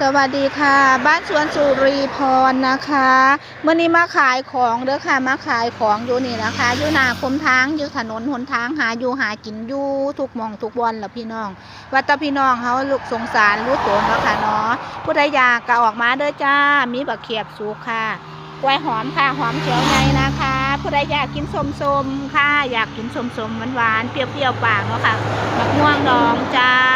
สวัสดีค่ะ บ้านสวนสุรีพรนะคะเมื่อนี้มาขายของเด้อค่ะมาขายของอยู่นี่นะคะอยู่หน้าคมทางอยู่ถนนหนทางหาอยู่หากินอยู่ทุกมองทุกวันละพี่น้องว่าแตาพี่น้องเขาลูกสงสารรู้ตัวแล้วค่ะเนาะผู้ใดอยากก็ออกมาเด้อจ้า มีบักเขียบสุกค่ะกล้วยหอมค่ะหอมเขียวในนะคะ ผู้ใดอยากกินส้มๆค่ะ อยากกินส้มๆหวานๆเปรี้ยวๆปากเนาะค่ะบักม่วงดองจ้า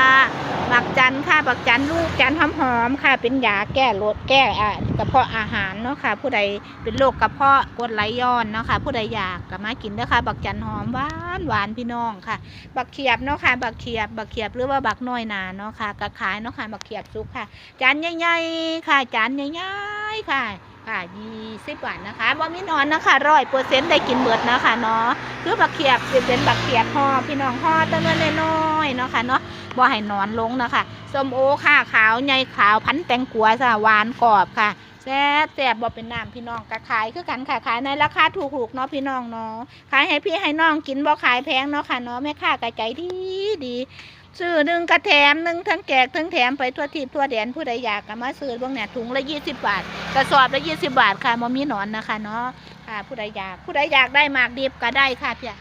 บักจันค่ะบักจันลูกจันหอมหอมๆค่ะ เป็นยาแก้รดแก้อ่ากระเพาะอาหารเนาะค่ะ ผู้ใดเป็นโรคกระเพาะกรดไหลย้อนเนาะค่ะ ผู้ใดอยากก็มากินเด้อค่ะบักจันหอมหวานหวานพี่น้องค่ะ บักเขียบเนาะค่ะ บักเขียบบักเขียบหรือว่าบักน้อยนาเนาะค่ะก็ขายเนาะค่ะบักเขียบซุกค่ะจานใหญ่ๆค่ะจานใหญ่ๆค่ะ ค่ะยี่สิบบาทนะคะว่ามีนอนนะคะร้อยเปอร์เซ็นต์ได้กินเบิดนะคะเนาะคือบักเขียบสิเป็นบักเขียบห่อพี่น้องห่อแตะเงินน้อยเนาะค่ะเนาะบ่ให้นอนลงนะคะส้มโอค่ะขาวใหญ่ขาวพันแตงกัวจ้ะหวานกรอบค่ะแซ่บแซ่บบ่เป็นน้ำพี่น้องก็ขายคือกันค่ะขายในราคาถูกๆเนาะพี่น้องเนาะขายให้พี่ให้น้องกินบ่ขายแพงเนาะค่ะเนาะแม่ค้าก็ใจดีดี ซื้อหนึ่งกระแถมหนึ่งทั้งแจกทั้งแถมไปทั่วทิพย์ทั่วแดนผู้ใดอยากก็มาซื้อเบางเนี่ยถุงละยี่สิบบาท กระสอบละยี่สิบบาทค่ะบ่มีหนอนนะคะเนาะค่ะผู้ใดอยากผู้ใดอยากได้มากดิบก็ได้ค่ะพี่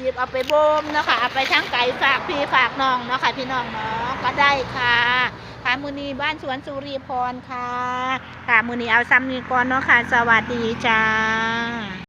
ดิบๆเอาไปบ่มเนาะคะเอาไปช่างไก่ฝากพี่ฝากน้องเนาะค่ะพี่น้องเนาะก็ได้ค่ะค่ะมือนีบ้านสวนสุรีพรค่ะค่ะมือนีเอาซ้ำนี้ก่อนเนาะค่ะ สวัสดีจ้า